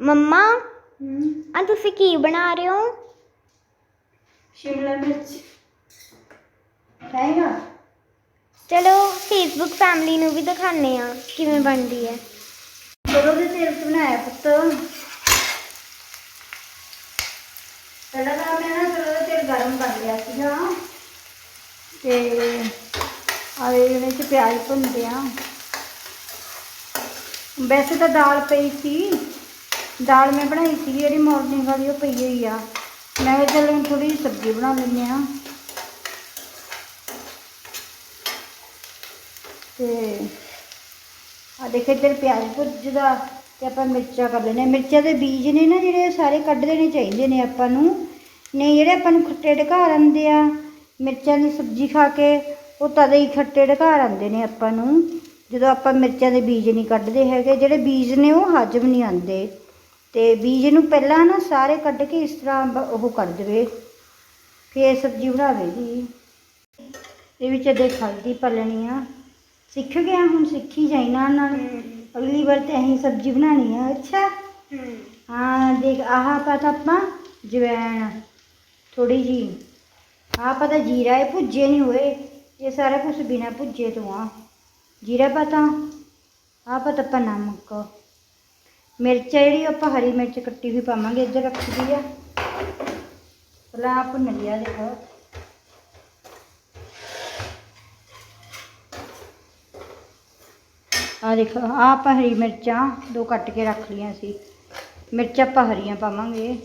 ਮੰਮਾ ਆ ਤੁਸੀਂ ਕੀ ਬਣਾ ਰਹੇ ਹੋ? ਸ਼ਿਮਲਾ ਮਿਰਚ। ਖਾਏਗਾ ਚਲੋ ਫੇਸਬੁੱਕ ਫੈਮਿਲੀ ਨੂੰ ਵੀ ਦਿਖਾਣੇ ਆ ਕਿਵੇਂ ਬਣਦੀ ਹੈ। ਸਰੋਂ ਦੇ ਤੇਲ ਬਣਾਇਆ ਪੁੱਤ। ਪਹਿਲਾਂ ਤਾਂ ਮੈਂ ਨਾ ਸਰੋਂ ਦਾ ਤੇਲ ਗਰਮ ਕਰ ਲਿਆ ਸੀਗਾ। ਤੇ ਆ ਇਹਦੇ ਚ ਪਿਆਜ਼ ਭੁੰਨਦੇ ਆ ਵੈਸੇ ਤਾਂ ਦਾਲ ਪਈ ਸੀ। ਦਾਲ ਮੈਂ ਬਣਾਈ ਸੀ ਜਿਹੜੀ ਮਾਰਨਿੰਗ ਵਾਲੀ ਉਹ ਪਈ ਹੋਈ ਆ। ਮੈਂ ਕਿਹਾ ਚਲੋ ਹੁਣ ਥੋੜੀ ਜਿਹੀ ਸਬਜ਼ੀ ਬਣਾ ਲੈਂਦੇ ਆ ਤੇ ਆ ਦੇਖੇ ਇੱਧਰ ਪਿਆਜ਼ ਭੁੱਜਦਾ ਤੇ ਆਪਾਂ ਮਿਰਚਾਂ ਕਰ ਲੈਣੇ ਮਿਰਚਾਂ ਦੇ ਬੀਜ ਨੇ ਨਾ ਜਿਹੜੇ ਉਹ ਸਾਰੇ ਕੱਢ ਦੇਣੇ ਚਾਹੀਦੇ ਨੇ ਆਪਾਂ ਨੂੰ। ਨਹੀਂ ਜਿਹੜੇ ਆਪਾਂ ਨੂੰ ਖੱਟੇ ਢਕਾਰ ਆਉਂਦੇ ਆ, ਮਿਰਚਾਂ ਦੀ ਸਬਜ਼ੀ ਖਾ ਕੇ, ਉਹ ਤਦ ਹੀ ਖੱਟੇ ਢਕਾਰ ਆਉਂਦੇ ਨੇ ਆਪਾਂ ਨੂੰ। ਜਦੋਂ ਆਪਾਂ ਮਿਰਚਾਂ ਦੇ ਬੀਜ ਨਹੀਂ ਕੱਢਦੇ ਹੈਗੇ, ਜਿਹੜੇ ਬੀਜ ਨੇ ਉਹ ਹਜਮ ਨਹੀਂ ਆਉਂਦੇ। ਤੇ ਬੀਜ ਨੂੰ ਪਹਿਲਾਂ ਨਾ ਸਾਰੇ ਕੱਢ ਕੇ ਇਸ ਤਰ੍ਹਾਂ ਉਹ ਕਰ ਦੇਵੇ। ਫੇਰ ਸਬਜ਼ੀ ਬਣਾਵੇ ਜੀ। ਇਹ ਵਿੱਚ ਦੇਖ ਹਲਦੀ ਪਲਣੀ ਆ। ਸਿੱਖ ਗਿਆ, ਹੁਣ ਸਿੱਖੀ ਜਾਈਨਾ ਨਾਲ। ਅਗਲੀ ਵਾਰ ਤੇ ਅਸੀਂ ਸਬਜ਼ੀ ਬਣਾਣੀ ਆ। ਅੱਛਾ? ਹਾਂ, ਦੇਖ, ਆਹ ਪਤਾ ਆਪਾਂ ਜਵੈਣ ਥੋੜੀ ਜੀ। ਆਹ ਪਤਾ ਜੀਰਾ, ਇਹ ਭੁੱਜੇ ਨਹੀਂ ਹੋਏ। ਇਹ ਸਾਰਾ ਕੁਝ ਬਿਨਾ ਭੁੱਜੇ ਤੋਂ ਆ। ਜੀਰਾ ਪਤਾ ਆਹ ਪਤਾ ਆਪਾਂ ਨਮਕ। ਮਿਰਚ ਹੈ ਜਿਹੜੀ, ਆਪਾਂ ਹਰੀ ਮਿਰਚ ਕੱਟੀ ਹੋਈ ਪਾਵਾਂਗੇ, ਇੱਧਰ ਰੱਖੀ ਦੀ ਆ। ਪਹਿਲਾਂ ਆਹ ਭੁੰਨ ਲਿਆ, ਦੇਖੋ। ਆ ਦੇਖੋ ਆ ਆਪਾਂ ਹਰੀ ਮਿਰਚਾਂ ਦੋ ਕੱਟ ਕੇ ਰੱਖ ਲਈਆਂ ਸੀ। ਮਿਰਚਾਂ ਆਪਾਂ ਹਰੀਆਂ ਪਾਵਾਂਗੇ।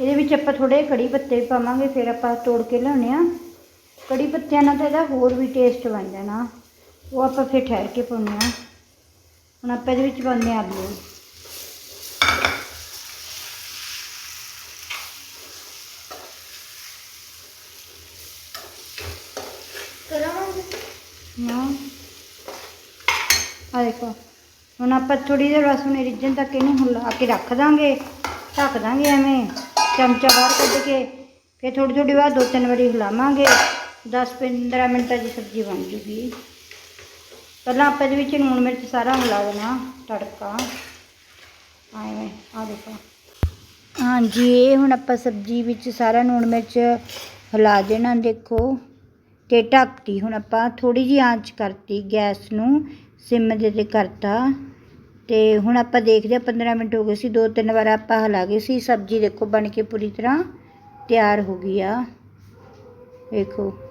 ਇਹਦੇ ਵਿੱਚ ਆਪਾਂ ਥੋੜੇ ਕੜੀ ਪੱਤੇ ਵੀ ਪਾਵਾਂਗੇ, ਫਿਰ ਆਪਾਂ ਤੋੜ ਕੇ ਲਿਆਉਣੇ ਆ। ਕੜੀ ਪੱਤਿਆਂ ਨਾਲ ਤਾਂ ਇਹਦਾ ਹੋਰ ਵੀ ਟੇਸਟ ਬਣ ਜਾਣਾ। ਉਹ ਆਪਾਂ ਫਿਰ ਠਹਿਰ ਕੇ ਪਾਉਂਦੇ ਆ ਹੁਣ ਆਪਾਂ ਇਹਦੇ ਵਿੱਚ ਪਾਉਂਦੇ ਆ ਆਲੂ। ਨਾ ਆ ਦੇਖੋ। ਹੁਣ ਆਪਾਂ ਥੋੜੀ ਦੇਰ ਬਸ ਹੁਣ ਰਿੱਝਣ ਤੱਕ ਇਹਨੂੰ ਹਿਲਾ ਕੇ ਰੱਖ ਦਾਂਗੇ। ਢੱਕ ਦਾਂਗੇ ਐਵੇਂ। ਚਮਚਾ ਬਾਹਰ ਕੱਢ ਕੇ। ਫਿਰ ਥੋੜੀ ਥੋੜੀ ਬਾਅਦ ਦੋ ਤਿੰਨ ਵਾਰੀ ਹਿਲਾਵਾਂਗੇ। 10 15 ਮਿੰਟਾਂ ਦੀ ਸਬਜ਼ੀ ਬਣ ਜੂਗੀ। ਪਹਿਲਾਂ ਆਪਾਂ ਇਹਦੇ ਵਿੱਚ ਲੂਣ ਮਿਰਚ ਸਾਰਾ ਹਿਲਾ ਦੇਣਾ, ਤੜਕਾ। ਐਵੇਂ ਆ ਦੇਖੋ। ਹਾਂਜੀ, ਇਹ ਹੁਣ ਆਪਾਂ ਸਬਜ਼ੀ ਵਿੱਚ ਸਾਰਾ ਲੂਣ ਮਿਰਚ ਹਿਲਾ ਦੇਣਾ, ਦੇਖੋ। ਤੇ ਢੱਕਤੀ ਹੁਣ ਆਪਾਂ ਥੋੜੀ ਜਿਹੀ ਆਂਚ ਕਰਤੀ ਗੈਸ ਨੂੰ, ਸਿਮ ਦੇ ਤੇ ਕਰਤਾ। ਤੇ ਹੁਣ ਆਪਾਂ ਦੇਖਦੇ ਹਾਂ 15 ਮਿੰਟ ਹੋ ਗਏ ਸੀ, ਦੋ ਤਿੰਨ ਵਾਰ ਆਪਾਂ ਹਿਲਾ ਗਏ ਸੀ। ਸਬਜ਼ੀ ਦੇਖੋ ਬਣ ਕੇ ਪੂਰੀ ਤਰ੍ਹਾਂ ਤਿਆਰ ਹੋ ਗਈ ਆ। ਦੇਖੋ।